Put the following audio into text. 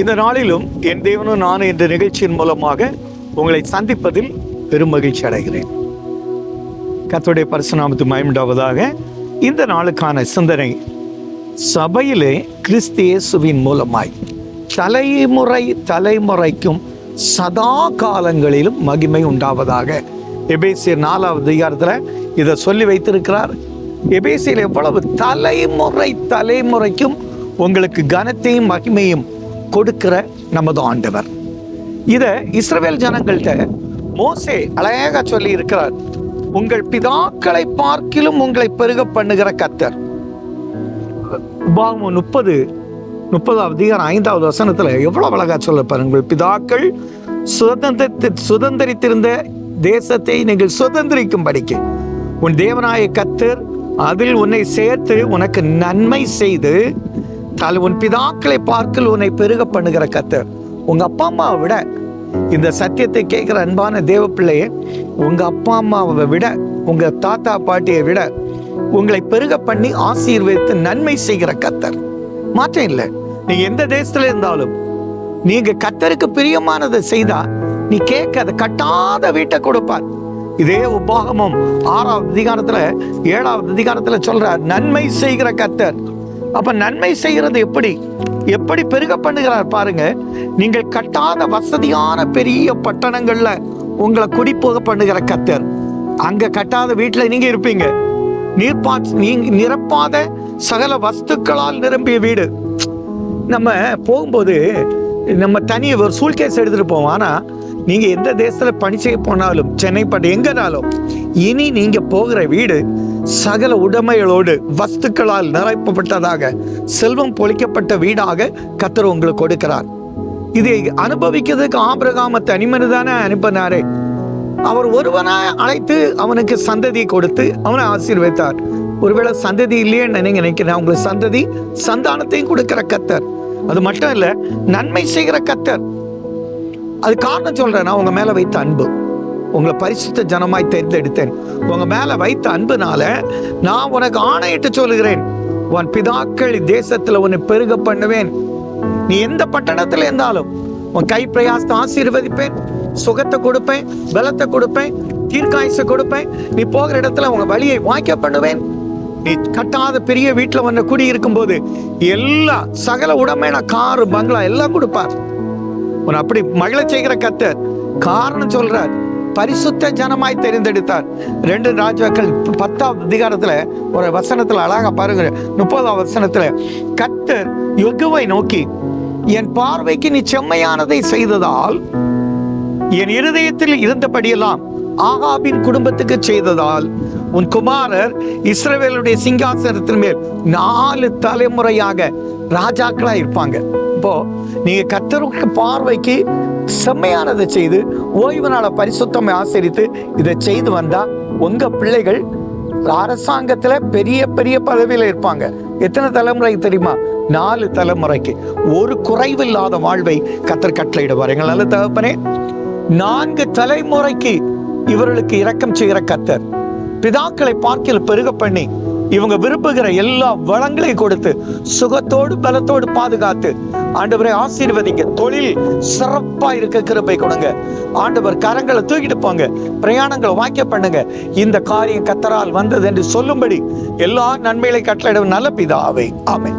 இந்த நாளிலும் என் தேவனும் நான் என்ற நிகழ்ச்சியின் மூலமாக உங்களை சந்திப்பதில் பெரும் மகிழ்ச்சி அடைகிறேன். கர்த்தருடைய பரிசுநாமத்து மயமுண்டாவதாக இந்த நாளுக்கான சிந்தனை சபையிலே கிறிஸ்தியேசுவின் மூலமாய் தலைமுறை தலைமுறைக்கும் சதா காலங்களிலும் மகிமை உண்டாவதாக. எபேசியர் நாலாவது அதிகாரத்தில் இதை சொல்லி வைத்திருக்கிறார். எபேசியில் எவ்வளவு தலைமுறை தலைமுறைக்கும் உங்களுக்கு கனத்தையும் மகிமையும் கொடுக்கிற நமது ஆண்டவர். இதை இஸ்ரவேல் ஜனங்கள்கிட்ட மோசே அழகாக சொல்லி இருக்கிறார் உங்கள் பிதாக்களை பார்க்கிலும் உங்களை பெருக பண்ணுகிற கத்தர் உபாகமம் முப்பது முப்பதாவது அதிகாரம் ஐந்தாவது வசனத்துல எவ்வளவு அழகா சொல்ல பாருங்கள் பிதாக்கள் சுதந்திரத்தை சுதந்திரித்திருந்த தேசத்தை நீங்கள் சுதந்திரிக்கும் படிக்க உன் தேவனாய கத்தர் அதில் உன்னை சேர்த்து உனக்கு நன்மை செய்து தலை உன் பிதாக்களை பார்க்கல் உன்னை பெருக பண்ணுகிற கத்தர் உங்க அப்பா அம்மாவை விட இந்த சத்தியத்தை கேட்குற அன்பான தேவ பிள்ளையே உங்க அப்பா அம்மாவை விட உங்க தாத்தா பாட்டியை விட உங்களை பெருக பண்ணி ஆசீர்வதித்து நன்மை செய்கிற கத்தர் மாற்றம் இல்லை. நீ எந்த தேசத்துல இருந்தாலும் நீங்க கத்தருக்கு பிரியமானதை செய்தா நீ கேட்க அதை கட்டாத வீட்டை கொடுப்பார். இதே உபாகமம் ஆறாவது அதிகாரத்துல ஏழாவது அதிகாரத்துல சொல்ற நன்மை செய்கிற கத்தர் அப்ப நன்மை செய்கிறது எப்படி? எப்படி பெருக பண்ணுகிறார் பாருங்க. நீங்கள் கட்டாத வசதியான பெரிய பட்டணங்கள்ல உங்களை குடிப்போக பண்ணுகிற கத்தர். அங்க கட்டாத வீட்டுல நீங்க இருப்பீங்க. நீர்ப்பா நீங்க நிரப்பாத சகல வஸ்துக்களால் நிரம்பிய வீடு. நம்ம போகும்போது நம்ம தனி ஒரு சூழ்கேஸ் எடுத்துட்டு போவோம். ஆனா நீங்க எந்த தேசத்துல பணி செய்ய போனாலும் சென்னை பட்டு எங்கனாலும் இனி நீங்க போகிற வீடு சகல உடைமைகளோடு வஸ்துக்களால் நிரப்பப்பட்டதாக செல்வம் பொழிக்கப்பட்ட வீடாக கத்தர் உங்களுக்கு கொடுக்கிறார். இதை அனுபவிக்கிறதுக்கு ஆபிரகாம தனிமனு தானே அனுப்பினாரே. அவர் ஒருவனா அழைத்து அவனுக்கு சந்ததி கொடுத்து அவனை ஆசீர்வதித்தார். ஒருவேளை சந்ததி இல்லையேன்னு நீங்க நினைக்கிறேன். உங்களுக்கு சந்ததி சந்தானத்தையும் கொடுக்கிற கத்தர் அது மட்டும் இல்லை நன்மை செய்கிற கத்தர் அது காரணம் சொல்கிறேன் நான் உங்கள் மேலே வைத்த அன்பு. உங்களை பரிசுத்த ஜனமாய் தேர்ந்தெடுத்தேன். உங்கள் மேலே வைத்த அன்புனால நான் உனக்கு ஆணையிட்டு சொல்லுகிறேன். உன் பிதாக்கள் தேசத்தில் உன்னை பெருக பண்ணுவேன். நீ எந்த பட்டணத்தில் இருந்தாலும் உன் கை பிரயாசத்தை ஆசீர்வதிப்பேன். சுகத்தை கொடுப்பேன் பலத்தை கொடுப்பேன் தீர்க்காயசை கொடுப்பேன். நீ போகிற இடத்துல உங்கள் வழியை வாய்க்க பண்ணுவேன். நீ கட்டாத பெரிய வீட்டில் வந்து குடி இருக்கும்போது எல்லா சகல உடமையான காரு பங்களா எல்லாம் கொடுப்பார். உன் அப்படி மகிழ செய்கிற கத்தர் காரணம் சொல்றார். பரிசுத்த ஜனமாய் தெரிந்தெடுத்தார். ரெண்டு ராஜாக்கள் பத்தாம் அதிகாரத்துல ஒரு வசனத்துல அழகா பாருங்க. முப்பதாம் வசனத்துல கத்தர் யொகுவை நோக்கி என் பார்வைக்கு நீ செம்மையானதை செய்ததால் என் இருதயத்தில் இருந்தபடியெல்லாம் ஆகாபின் குடும்பத்துக்கு செய்ததால் உன் குமாரர் இஸ்ரவேலுடைய சிங்காசனத்தின் மேல் நாலு தலைமுறையாக ராஜாக்களா இருப்பாங்க இப்போ நீங்கள் கத்தருக்கு பார்வைக்கு செம்மையானதை செய்து ஓய்வு நாளை பரிசுத்தமை ஆசரித்து இதை செய்து வந்தால் உங்கள் பிள்ளைகள் அரசாங்கத்துல பெரிய பெரிய பதவியில இருப்பாங்க. எத்தனை தலைமுறை தெரியுமா? நாலு தலைமுறைக்கு. ஒரு குறைவில்லாத வாழ்வை கத்தர் கட்டளையிடுவார். எங்கள் நல்ல தகப்பனே நான்கு தலைமுறைக்கு இவர்களுக்கு இரக்கம் செய்கிற கத்தர் பிதாக்களை பார்க்கில் பெருக பண்ணி இவங்க விரும்புகிற எல்லா வளங்களையும் கொடுத்து சுகத்தோடு பலத்தோடு பாதுகாத்து ஆண்டவரை ஆசீர்வதிங்க. தொழில் சிறப்பா இருக்க கிருப்பை கொடுங்க. ஆண்டவர் கரங்களை தூக்கிட்டு போங்க. பிரயாணங்களை வாக்கிய பண்ணுங்க. இந்த காரியம் கத்தரால் வந்தது என்று சொல்லும்படி எல்லா நன்மைகளை கட்டளையிடும் நல்ல பிதாவை. ஆமை